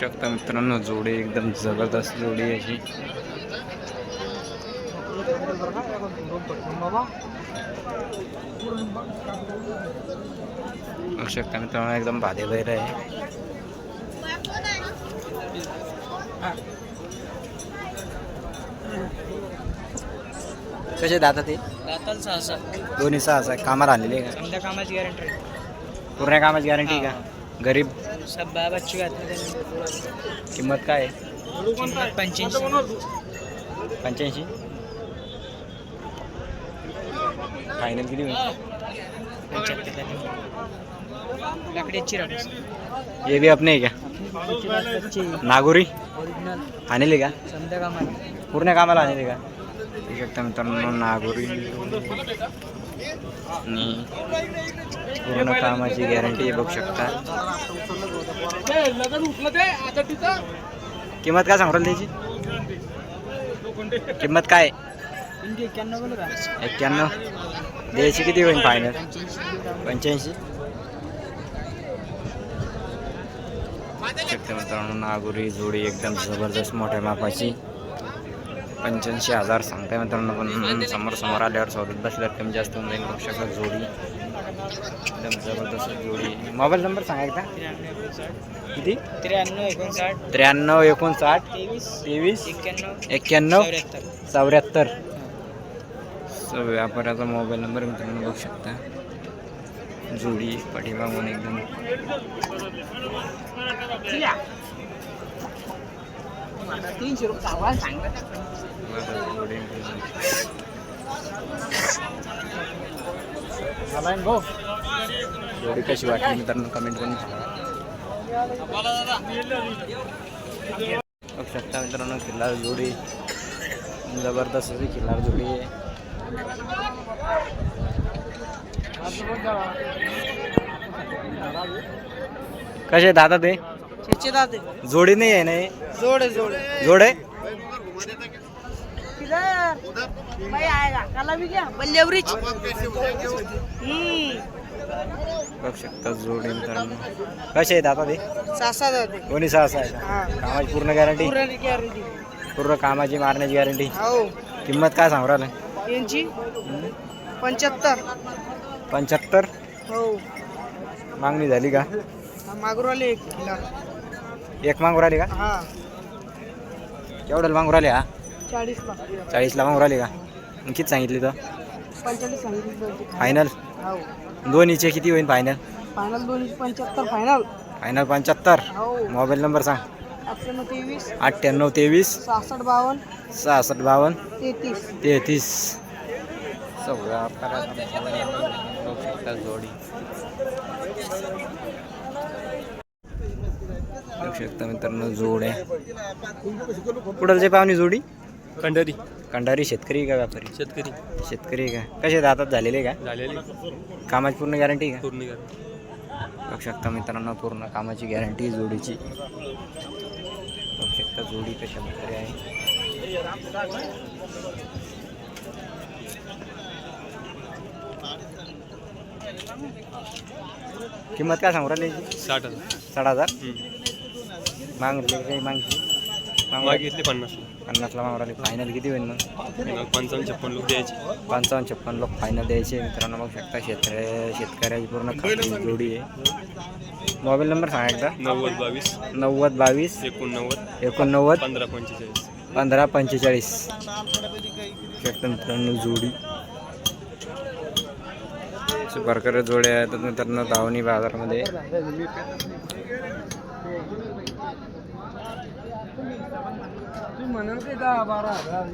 शकता मित्रांनो जोडी एकदम जबरदस्त जोडी अशी. बघू शकता मित्रांनो एकदम भादे बैर आहे. कसे दादा ते? दोन्ही सहा सहा कामाला आलेले आहे समजा कामाची गॅरंटी का पूर्ण कामाची गॅरंटी का? गरीब. सब बाबाची किंमत काय? आहे पंच्याऐंशी. पंच्याऐंशी? फायनल किती होईल? ये भी अपने आहे का? नागोरी? आणले का? पूर्ण कामाला आणले का? शकता मित्रांनो नागोरी. आणि पूर्ण कामाची गॅरंटी बघू शकता. किंमत काय सांगू त्याची? किंमत काय? एक्क्याण्णव. द्यायची किती होईल फायनल पंच्याऐंशी. मित्रांनो नागोरी जोडी एकदम जबरदस्त मोठ्या मापाची. पंच्याऐंशी हजार सांगताय मित्रांनो पण समोर समोर आल्यावर सौदत बसल्यावर कमी जास्त होऊन जाईल. बघू शकता जोडी. एकदम जबरदस्त जोडी. मोबाईल नंबर सांगा एकदा. किती? त्र्याण्णव एकोणसाठ. त्र्याण्णव एकोणसाठ. तेवीस. एक्क्याण्णव. चौऱ्याहत्तर. व्यापाराचा मोबाईल नंबर मित्रांनो बघू शकता. जोडी पाठीमागून एकदम. तीनशे रुपये सांगला कशी वाटली मित्रांनो कमेंट करून बघू शकता मित्रांनो किल्लार जोडी जबरदस्त अशी किल्लार जोडी आहे कसे दादा ते दाते. जोडी नाही आहे ना हे? जोडे जोडे जोड आहे? भाई आएगा काला भी क्या बल्लेवरीच बघू शकता जोडी मित्रांनो. कसे आहेत आता ते? कोणी सहा आहे? हा. कामाची पूर्ण गॅरंटी पुराणी गॅरंटी पूर्ण कामाची मारण्याची गॅरंटी हो. किंमत काय सांगू राहिलं? यांची? पंच्याहत्तर. पंच्याहत्तर? हो. मागणी झाली का? मागूरवाले एक. किलो एक मागू राहिली का? हा. केवढ्याला मागू राहिले हा? चाळीसला. चाळीसला मागू राहिले का? मग किती सांगितली तर? पंचेचाळीस सांगितलं फायनल हो. दोन्हीचे किती होईल फायनल फायनल दोनशे पंच्याहत्तर फायनल फायनल पंच्याहत्तर. हो. मोबाईल नंबर सांग. अठ्ठ्याण्णव तेवीस. अठ्ठ्याण्णव तेवीस. सहासष्ट बावन्न. सहासष्ट बावन्न. तेहतीस. तेहतीस. जोडी. शकता मित्रांनो जोड आहे कुठलचे पाहुणे जोडी? कंडरी कंडारी शेतकरी का व्यापारी? शेतकरी. शेतकरी का? कसे दातात झालेले का? झालेली. कामाची पूर्ण गॅरंटी का? पूर्ण बघू शकता मित्रांनो पूर्ण कामाची गॅरंटी जोडीची. बघू शकता जोडी कशा प्रकारे आहे. किंमत काय सांगू राहिली? साठ हजार. साठ हजार? मागितली मागितली? मागितले पन्नास पन्नासला. मागू राहिली. फायनल किती होईल मग? पंचावन्न छप्पन लोक द्यायचे. पंचावन्न छप्पन लोक फायनल द्यायचे. मित्रांनो बघू शकता शेतकऱ्या शेतकऱ्याची पूर्ण खात्री जोडी आहे. मोबाईल नंबर सांगा एकदा. नव्वद बावीस. नव्वद बावीस. एकोणनव्वद. एकोणनव्वद. पंधरा पंचेचाळीस. पंधरा पंचेचाळीस. शकता मित्रांनो जोडी. प्रकारे जोड्या आहेत. मित्रांनो धावणी बाजारामध्ये. तू म्हणाल की दहा बारा हजार.